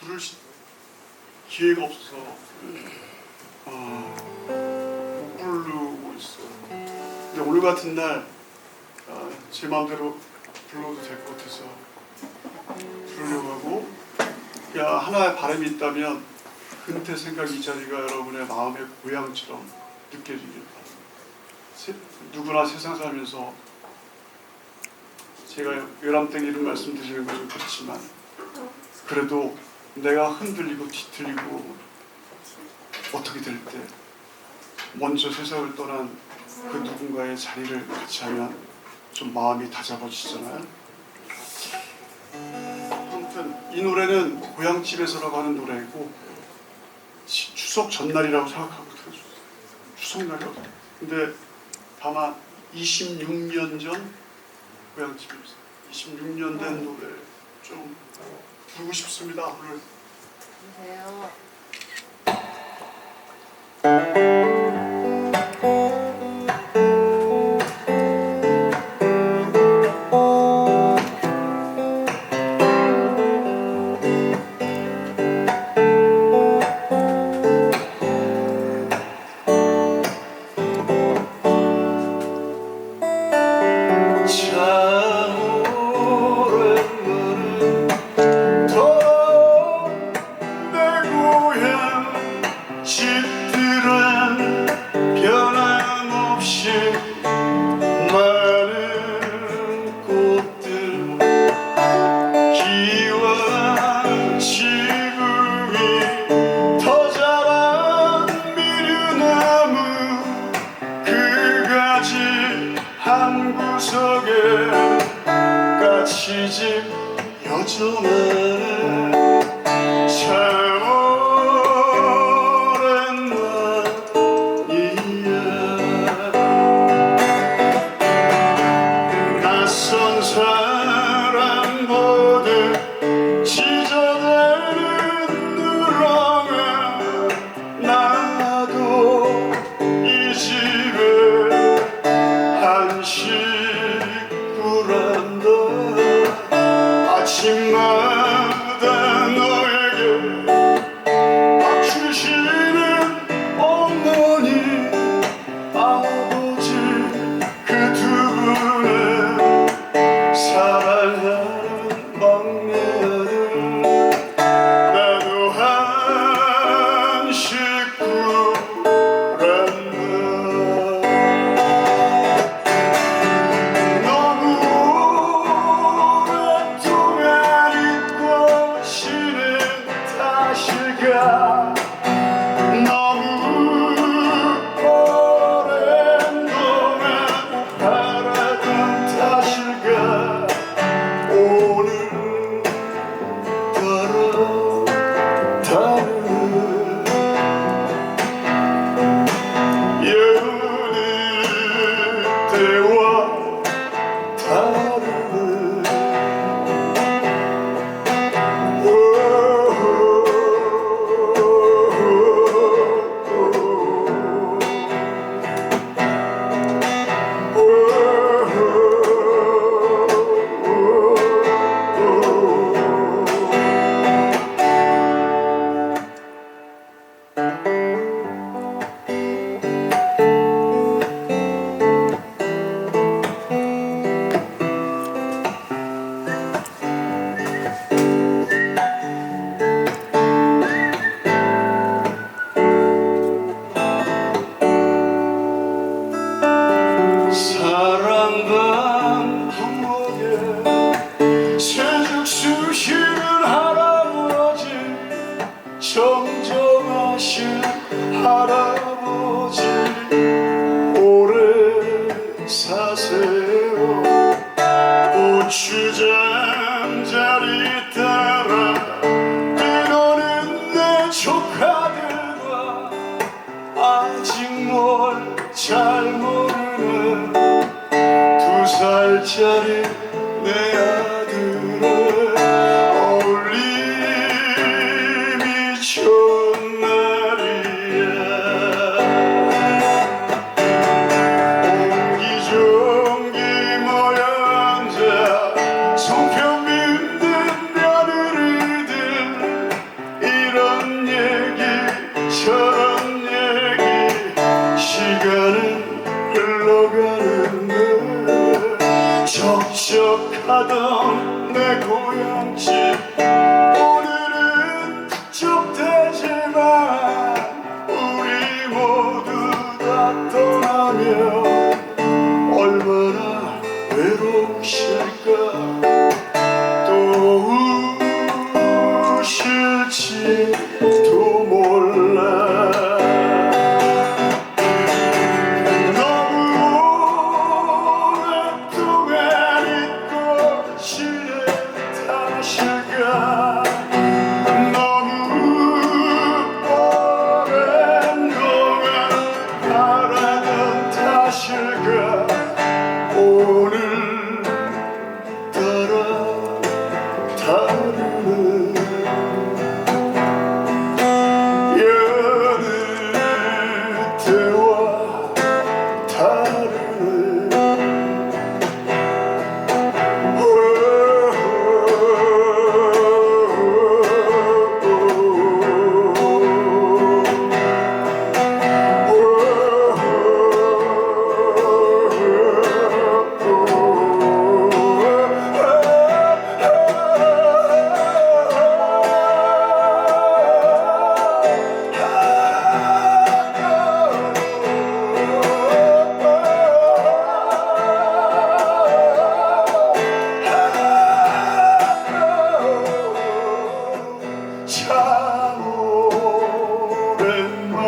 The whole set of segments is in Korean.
부를 시- 기회가 없어서 어, 부르고 있어. 근데 오늘 같은 날 어, 제 마음대로 불러도 될 것 같아서 부르려고 하고 야 하나의 바람이 있다면 근태 생각 이 자리가 여러분의 마음의 고향처럼 느껴지길 바랍니다. 세- 누구나 세상 살면서 제가 외람땡 이런 말씀드리는 건 그렇지만 그래도 내가 흔들리고 뒤틀리고 어떻게 될 때 먼저 세상을 떠난 그 누군가의 자리를 같이 하면 좀 마음이 다잡아지잖아요. 아무튼 이 노래는 고향집에서라고 하는 노래이고 치- 추석 전날이라고 생각하고 들어주세요. 추석날이라고. 근데 다만 26년 전 고향집에서 26년 된 노래 좀 부르고 싶습니다 오늘 보세요. 속에 갇히지 여전한 culture 적적하던 내 고향집.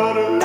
water.